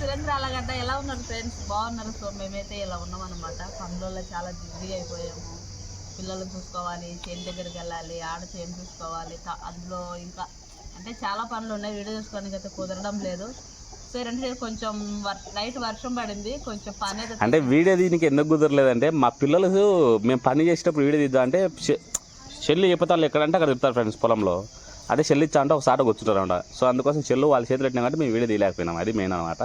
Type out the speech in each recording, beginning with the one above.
సురేంద్ర అలాగంట ఎలా ఉన్నారు ఫ్రెండ్స్ బాగున్నారు. సో మేమైతే ఇలా ఉన్నాం అనమాట పనులలో చాలా బిజీ అయిపోయాము. పిల్లలు చూసుకోవాలి చేను దగ్గరికి వెళ్ళాలి ఆడ చేను చూసుకోవాలి అందులో ఇంకా అంటే చాలా పనులు ఉన్నాయి. వీడియో చూసుకోవడానికి అయితే కుదరడం లేదు. సో అంటే కొంచెం వర్ నైట్ వర్షం పడింది. కొంచెం పని అంటే వీడియో దీనికి ఎందుకు కుదరలేదంటే మా పిల్లలు మేము పని చేసేటప్పుడు వీడియో తీద్దాం అంటే చెల్లి చెప్పతారు ఎక్కడంటే అక్కడ చెప్తారు ఫ్రెండ్స్ పొలంలో. అదే చెల్లి ఇచ్చా అంటే ఒకసారి కూర్చుంటారు అనమాట సో అందుకోసం చెల్లు వాళ్ళ చేతులు పెట్టినా కాబట్టి మేము వీడియో తీయలేకపోయినాం. అది మెయిన్ అనమాట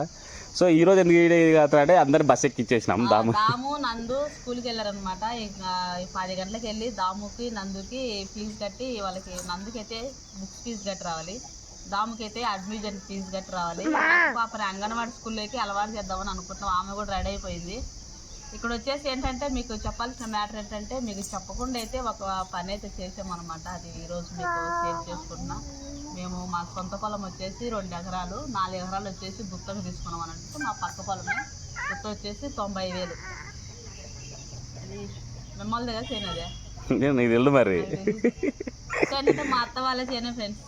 సో ఈ రోజు ఎందుకు వీడియో అంటే అందరిని బస్ ఎక్కిచ్చేసినాం. దాము దాము నందు స్కూల్కి వెళ్ళారనమాట ఇంకా పది గంటలకు వెళ్ళి దాముకి నందుకి ఫీజు కట్టి వాళ్ళకి నందుకి అయితే బుక్స్ ఫీజు కట్టి రావాలి. దాముకి అయితే అడ్మిషన్ ఫీజు కట్టి రావాలి. పాపని అంగన్వాడీ స్కూల్లోకి అలవాటు చేద్దామని అనుకుంటున్నాం. ఆమె కూడా రెడీ అయిపోయింది. ఇక్కడ వచ్చేసి ఏంటంటే మీకు చెప్పాల్సిన మ్యాటర్ ఏంటంటే మీకు చెప్పకుండా అయితే ఒక పని అయితే చేసామన్నమాట. అది ఈరోజు మీకు షేర్ చేసుకుంటున్నా మేము మా సొంత పొలం వచ్చేసి రెండు ఎకరాలు నాలుగు ఎకరాలు వచ్చేసి గుత్తకు తీసుకున్నాం అని అంటే మా పక్క పొలమే గుత్త వచ్చేసి తొంభై వేలు. అది మిమ్మల్ని దగ్గర చేయనదే? నీకు మరి. ఏంటంటే మా అత్త వాళ్ళ చేయనే ఫ్రెండ్స్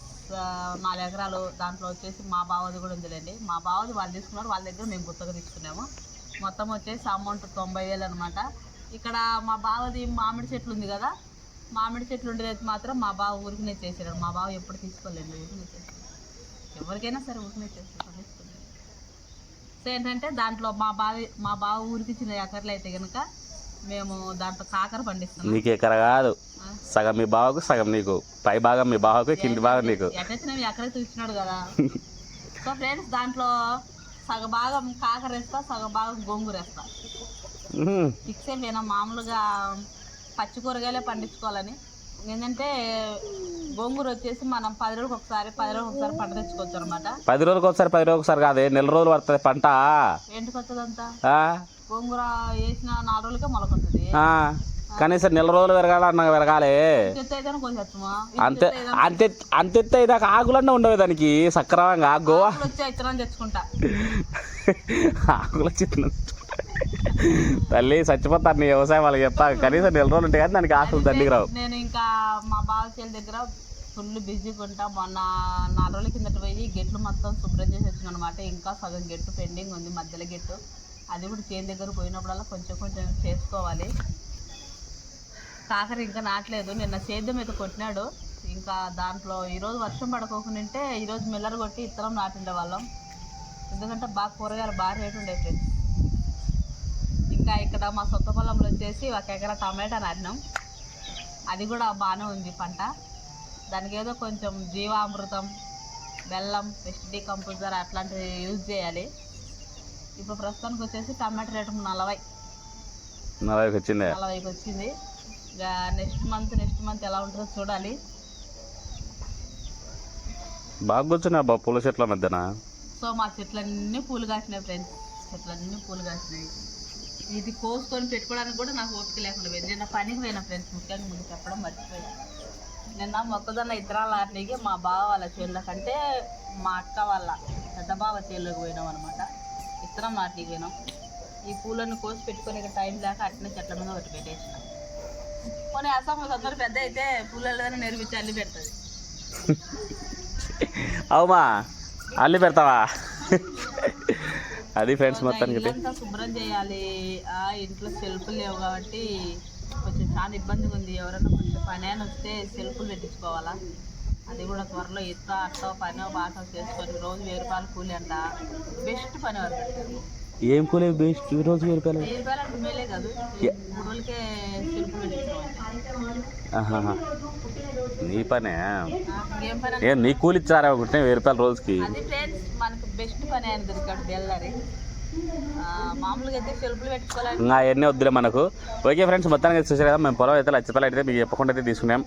నాలుగు ఎకరాలు దాంట్లో వచ్చేసి మా బావది కూడా ఉందిలేండి. మా బావది వాళ్ళు తీసుకున్నారు వాళ్ళ దగ్గర మేము గుత్తగా తీసుకున్నాము. మొత్తం వచ్చేసి అమౌంట్ తొంభై వేలు అనమాట ఇక్కడ మా బావది మామిడి చెట్లు ఉంది కదా మామిడి చెట్లు ఉండేది మాత్రం మా బావ ఊరికినే చేసాడు మా బావ ఎప్పుడు తీసుకోలేదు ఊరికినే చేసాడు ఎవరికైనా సరే ఊరికినే చేస్తాడు సో ఏంటంటే దాంట్లో మా బావి మా బావ ఊరికి ఇచ్చిన ఎకర్లు అయితే కనుక మేము దాంట్లో కాకర పండిస్తున్నాం. నీకు ఎక్కడ కాదు. సగం మీ బావకు సగం నీకు. పై భాగం మీ బావకు కింది భాగం నీకు. ఎక్కడైతే మేము ఎక్కడైతే ఇచ్చినాడు కదా. సో ఫ్రెండ్స్ దాంట్లో సగ భాగం కాకర వేస్తా సగ భాగం గోంగూర వేస్తా ఉహుం. ఫిక్స్ అయిపోయినా మామూలుగా పచ్చి కూరగాయలే పండించుకోవాలని ఏంటంటే గోంగూర వచ్చేసి మనం పది రోజులకు ఒకసారి పది రోజులకు ఒకసారి పంట తెచ్చుకోవచ్చు అనమాట పది రోజులకు ఒకసారి పది రోజులకు ఒకసారి కాదే నెల రోజులు పడుతుంది పంట ఏంటికి వస్తుందంతా ఆ? గోంగూర వేసిన నాలుగు రోజులకే మొలకొస్తుంది. కనీసం నెల రోజులు పెరగాలి. అన్న పెరగాలి అంతే అంతే అంతెత్తే దాకా ఆకులన్నీ ఉండవు దానికి సక్రమంగా గోవా. ఆకుల చిన్న తల్లి చచ్చిపోతాను నీ వ్యవసాయం వాళ్ళకి చెప్తా. కనీసం నెల రోజులు ఉంటాయి కానీ దానికి ఆకులు దండికి రావు నేను ఇంకా మా బావ చేల దగ్గర ఫుల్ బిజీగా ఉంటా మొన్న నాలుగు రోజుల కిందట పోయి గెట్లు మొత్తం శుభ్రం చేసి వచ్చిన అనమాట ఇంకా సగం గెట్టు పెండింగ్ ఉంది మధ్యలో గెట్టు అది కూడా చేను దగ్గర పోయినప్పుడల్లా కొంచెం కొంచెం చేసుకోవాలి. కాకర ఇంకా నాటలేదు. నిన్న సేద్యం అయితే కొట్టినాడు. ఇంకా దాంట్లో ఈరోజు వర్షం పడకోకుంటే ఈరోజు మిల్లర్ కొట్టి ఇత్తనం నాటిండే వాళ్ళం. ఎందుకంటే బాగా కూరగాయలు బాగా రేటు ఉండే ఫ్రెండ్స్. ఇంకా ఇక్కడ మా సొంత పొలంలో వచ్చేసి ఒక ఎకరా టమాటా నాటినాం. అది కూడా బాగానే ఉంది పంట. దానికి ఏదో కొంచెం జీవామృతం బెల్లం పెస్ట్ డీకంపోజర్ అట్లాంటివి యూజ్ చేయాలి. ఇప్పుడు ప్రస్తుతానికి వచ్చేసి టమాటా రేటు నలభై. నలభైకి వచ్చిందే? నలభైకి వచ్చింది. ఇక నెక్స్ట్ మంత్ నెక్స్ట్ మంత్ ఎలా ఉంటుందో చూడాలి. బాగా కూర్చున్నా బా పూల చెట్ల మధ్యన. సో మా చెట్లన్నీ పూలు కాసినాయి ఫ్రెండ్స్ చెట్లన్నీ పూలు కాసినాయి. ఇది కోసుకొని పెట్టుకోవడానికి కూడా నాకు ఓపిక లేకుండా పోయింది. నిన్న పనికి పోయిన ఫ్రెండ్స్ ముఖ్యంగా ముందు చెప్పడం మర్చిపోయా. నిన్న మొక్కజొన్న ఇద్దరాల ఆటనికి మా బావ వాళ్ళ చేనుల కంటే మా అక్క వాళ్ళ పెద్ద బావ చేనులోకి పోయినాం అనమాట ఇత్తనం నాటికి పోయినాం. ఈ పూలను కోసి పెట్టుకొని టైం లేక అట్నే చెట్ల మీద ఒకటి పెట్టేసిన కొన్ని అసలు అందరూ పెద్ద అయితే పూలలోనే నెరిపించి అల్లి పెడుతుంది. అవుమా? అల్లి పెడతావా? అది ఫ్రెండ్స్ మొత్తానికి. ఇల్లంతా శుభ్రం చేయాలి. ఆ ఇంట్లో సెల్ఫ్లు లేవు కాబట్టి కొంచెం చాలా ఇబ్బందిగా ఉంది. ఎవరైనా కొంచెం పని అయినా వస్తే సెల్ఫ్లు పెట్టించుకోవాలా? అది కూడా త్వరలో ఎత్త అట్ట పని బాగా చేసుకొని రోజు వెయ్యి రూపాయలు కూలి అంట బెస్ట్ పని వారు పెట్టారు ఏం కూలే బెస్ట్ ఈ రోజు వెయ్యి రూపాయలు. నీ పనే? ఏం నీ కూలి ఇచ్చారా ఒకటి వెయ్యి రూపాయలు రోజుకి? మనకు బెస్ట్ పని ఆయన దొరికాడు ఇంకా వద్దులే మనకు. ఓకే ఫ్రెండ్స్ మొత్తానికి చూసారు కదా మేము పొలం అయితే రూపాయలు అయితే మీకు చెప్పకుండా అయితే తీసుకున్నాం.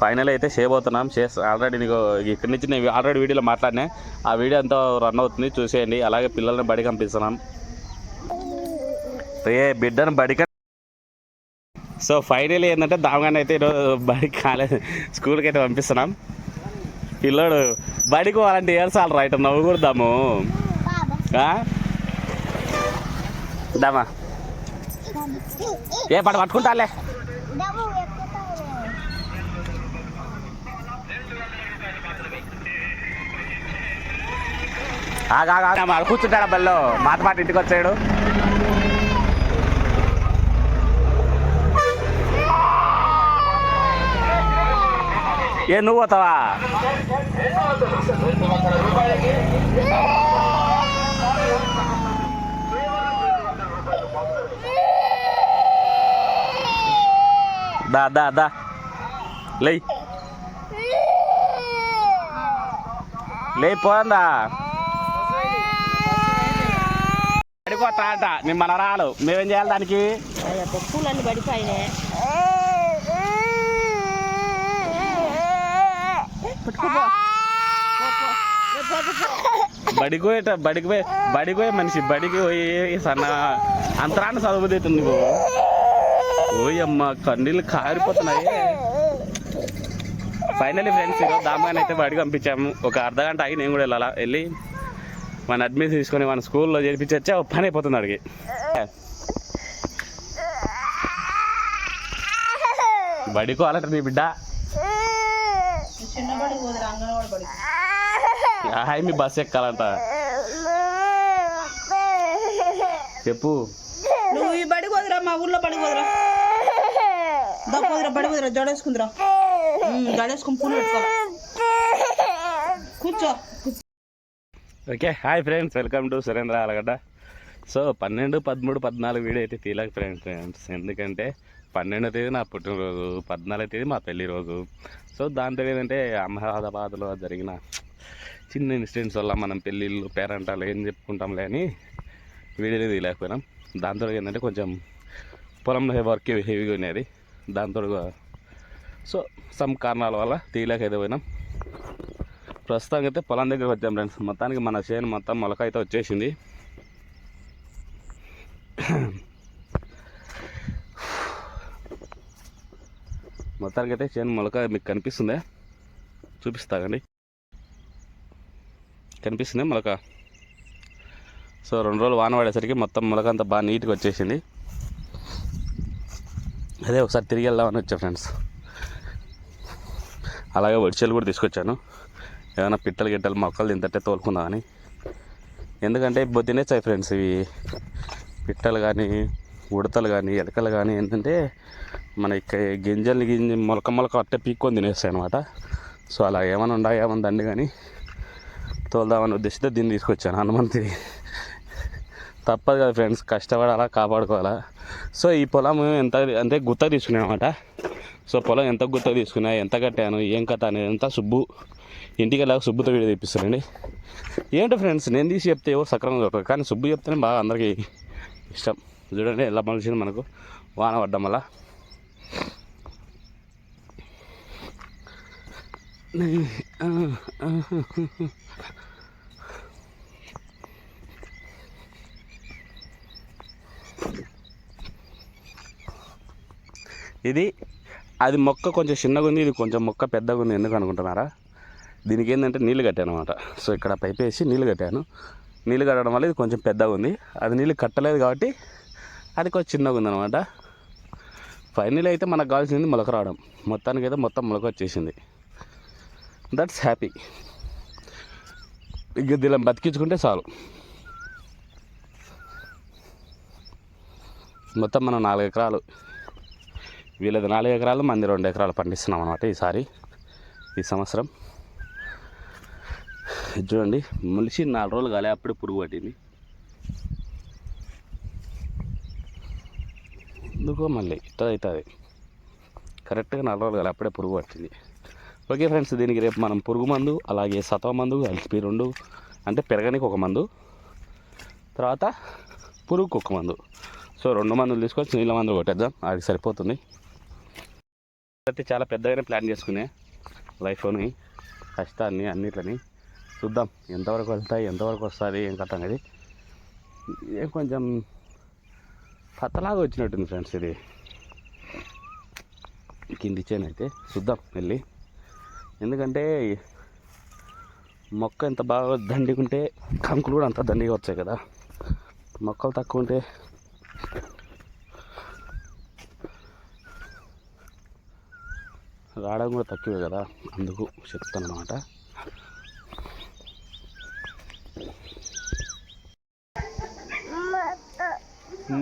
ఫైనల్ అయితే చేయబోతున్నాం. చేసి ఆల్రెడీ నీకు ఇక్కడి నుంచి నేను ఆల్రెడీ వీడియోలో మాట్లాడినా. ఆ వీడియో అంతా రన్ అవుతుంది చూసేయండి. అలాగే పిల్లల్ని బడి పంపిస్తున్నాం ఏ బిడ్డను బడిక సో ఫైనల్ ఏంటంటే దామగానే అయితే ఈరోజు బడికి కాలేజ్ స్కూల్కి అయితే పంపిస్తున్నాం. పిల్లోడు బడికి పోవాలంటే ఏర్సాలు రైట్ నవ్వు కూడా దాము దామా. ఏ పడ పట్టుకుంటాలే. ఆగా మాడు బల్లో? మాట మాట ఇంటికి వచ్చాడు. ఏ నువ్వు పోతావా దా దా దా లే లే పోందా పడిపోతా అంట మీ మనరాలు మేమేం చేయాలి దానికి? పూలన్నీ పడిపోయినాయి. బడికి పోయేట బడికి పోయి బడికి పోయే మనిషి బడికి పోయి సన్న అంతరాన్ని చదువుతుంది నువ్వు ఓయమ్మ కన్నీళ్ళు కారిపోతున్నాయి. ఫైనలీ ఫ్రెండ్స్ ఈరోజు దామగానే అయితే బడికి పంపించాము. ఒక అర్ధ గంట ఆగి నేను కూడా వెళ్ళాలా? వెళ్ళి మన అడ్మిషన్ తీసుకొని మన స్కూల్లో చేర్పించి ఓ పని అయిపోతుంది అడిగి బడికోవాలంట నీ బిడ్డ చిన్నబడి పోదురు అంగన్వాడి బడి హాయ్ మీ బస్ ఎక్కాలంట. చెప్పు. నువ్వు ఈ బడి పోదురా మా ఊర్లో బడి పోదురా. దా పోదురా బడి పోదురా జడేసుకుందిరా. జడేసుకుని పూలు పెట్టుకోవాలి కూర్చో. Okay hi friends welcome to Surendra Alagadda. So పన్నెండు పదమూడు పద్నాలుగు వీడియో అయితే ఫ్రెండ్స్ ఫ్రెండ్స్. ఎందుకంటే పన్నెండో తేదీ నా పుట్టినరోజు పద్నాలుగో తేదీ మా పెళ్ళి రోజు. సో దాంతో ఏంటంటే అహ్మదాబాద్లో జరిగిన చిన్న ఇన్సిడెంట్స్ వల్ల మనం పెళ్ళిళ్ళు పేరెంటాలు ఏం చెప్పుకుంటాంలే అని వీడియోలు తీయలేకపోయినాం. దాంతో ఏంటంటే కొంచెం పొలంలో వర్క్ హెవీగా ఉన్నది. దాంతో సో సమ్ కారణాల వల్ల తీయలేక అయితే పోయినాం. ప్రస్తుతానికి అయితే పొలం దగ్గరికి వచ్చాం ఫ్రెండ్స్. మొత్తానికి మన చేను మొత్తం మొలక అయితే వచ్చేసింది. మొత్తానికి అయితే చేను మొలక మీకు కనిపిస్తుందా? చూపిస్తాగండి. కనిపిస్తుంది మొలక? సో రెండు రోజులు వాన పడేసరికి మొత్తం మొలక అంతా బాగా నీట్గా వచ్చేసింది. అదే ఒకసారి తిరిగి వెళ్దామని వచ్చా ఫ్రెండ్స్. అలాగే వడిచెలు కూడా తీసుకొచ్చాను. ఏమైనా పిట్టలు గిట్టలు మొక్కలు తింటే తోలుకుందామని ఎందుకంటే ఇప్పుడు తినేచ్చాయి ఫ్రెండ్స్ ఇవి. పిట్టలు కానీ ఉడతలు కానీ ఎలకలు కానీ ఏంటంటే మన గింజలు గింజల్ని గింజ మొలక మొలక అట్టే పీక్కొని తినేస్తాయి అనమాట సో అలా ఏమైనా ఉండా ఏమైనా దండి కానీ తోలుదామని ఉద్దేశంతో దీన్ని తీసుకొచ్చాను హనుమంతి తప్పదు కదా ఫ్రెండ్స్ కష్టపడాలా కాపాడుకోవాలా. సో ఈ పొలం ఎంత అంటే గుత్త తీసుకున్నాను అనమాట సో పొలం ఎంత గుత్త తీసుకున్నా ఎంత కట్టాను ఏం కథ అనేది అంతా సుబ్బు ఇంటికి వెళ్ళాక సుబ్బుతో వీడియో తెప్పిస్తానండి ఏంటో ఫ్రెండ్స్ నేను తీసి చెప్తే ఏవో సక్రమంగా దొరకదు కానీ సుబ్బు చెప్తేనే బాగా అందరికీ ఇష్టం. చూడండి ఎలా మనిషిని మనకు. వాన పడ్డం వల్ల. ఇది అది మొక్క కొంచెం చిన్నగా ఉంది ఇది కొంచెం మొక్క పెద్దగా ఉంది ఎందుకు అనుకుంటున్నారా? దీనికి ఏంటంటే నీళ్ళు కట్టాను అనమాట సో ఇక్కడ పైప్ వేసి నీళ్ళు కట్టాను. నీళ్ళు కట్టడం వల్ల ఇది కొంచెం పెద్దగా ఉంది. అది నీళ్ళు కట్టలేదు కాబట్టి అది కొంచెం చిన్నగా ఉందన్నమాట. ఫైనల్ అయితే మనకు కావాల్సింది మొలక రావడం. మొత్తానికి అయితే మొత్తం మొలక వచ్చేసింది. దట్స్ హ్యాపీ ఇక దీని బతికించుకుంటే చాలు. మొత్తం మనం నాలుగు ఎకరాలు వీళ్ళది నాలుగు ఎకరాలు మంది రెండు ఎకరాలు పండిస్తున్నాం అనమాట ఈసారి ఈ సంవత్సరం. చూడండి మనిషి నాలుగు రోజులు కాలే అప్పుడే పురుగు పట్టింది. ఎందుకో మళ్ళీ ఇట్లా అవుతుంది. కరెక్ట్గా నాలుగు రోజులు కాలే అప్పుడే పురుగు పట్టింది. ఓకే ఫ్రెండ్స్ దీనికి రేపు మనం పురుగు మందు అలాగే సత్వ మందు కలిపి రెండు అంటే పెరగనికి ఒక మందు తర్వాత పురుగుకు ఒక మందు. సో రెండు మందులు తీసుకొచ్చి నీళ్ళ మందు కొట్టేద్దాం. అది సరిపోతుంది. అయితే చాలా పెద్దగానే ప్లాన్ చేసుకునే లైఫ్ని కష్టాన్ని అన్నిట్లని చూద్దాం. ఎంతవరకు వెళ్తాయి ఎంతవరకు వస్తుంది ఏం కథ అనేది. ఏం కొంచెం పత్తలాగా వచ్చినట్టుంది ఫ్రెండ్స్ ఇది. కింది చేను చూద్దాం వెళ్ళి. ఎందుకంటే మొక్క ఎంత బాగా దండిగుంటే కంకులు కూడా అంత దండిగా వచ్చాయి కదా. మొక్కలు తక్కువ ఉంటే రావడం కూడా తక్కువే కదా. అందుకు చెప్తానమాట.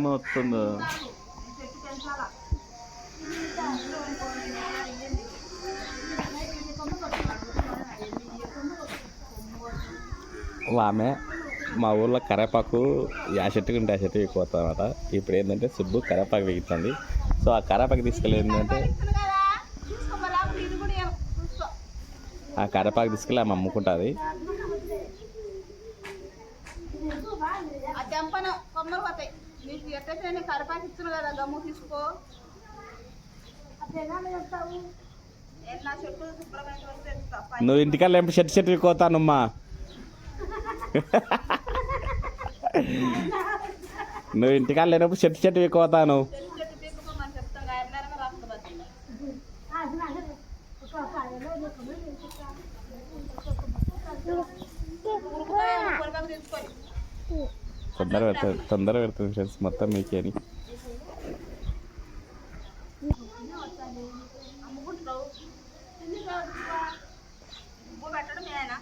మొత్తం ఆమె మా ఊర్లో కరేపాకు ఆ చెట్టుకు ఉంటే ఆ చెట్టు ఎక్కువతానమాట ఇప్పుడు ఏంటంటే సుబ్బు కరేపాకు వెగుతుంది సో ఆ కరేపాకు తీసుకెళ్ళి ఏంటంటే ఆ కరేపాకు తీసుకెళ్ళి ఆమె అమ్ముకుంటుంది. నువ్వు ఇంటికల్లా ఎప్పుడు చెట్టు చెట్టు ఎక్కువతానమ్మా నువ్వు ఇంటికాడ లేనప్పుడు చెట్టు చెట్టు ఎక్కువతాను తొందర పెడుతుంది తొందర పెడుతుంది ఫ్రెండ్స్. మొత్తం మీకేని అమ్ముకుంటున్నావు ఉప్పు పెట్టడం ఏనా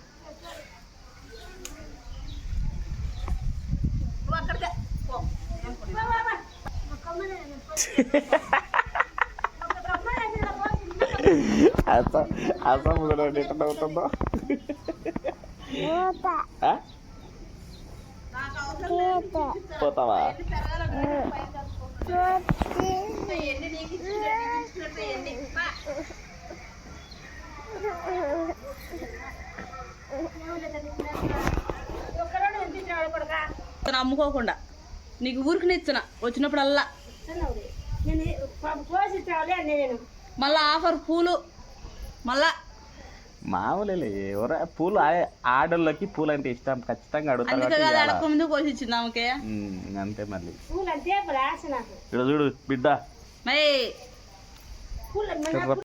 నువ్వు అక్కడికే పో. ఏం కొను. అసం అవుతుందో ఆ? నాకు అవసరం లేదు. పోతావా ఎన్ని పెరగాలంటే పైకి కలుపుకో. ఎన్ని నీకు అమ్ముకోకుండా నీకు ఊరికి ఇచ్చిన వచ్చినప్పుడల్లా. మళ్ళా ఆఫర్ పూలు. మళ్ళా మామూలే ఎవరో పూలు ఆడోళ్ళకి పూలు అంటే ఇష్టం ఖచ్చితంగా అడుగుతారు అంతే మళ్ళీ. పూలంటే ప్రాస నాకు. ఇక్కడ చూడు బిడ్డ.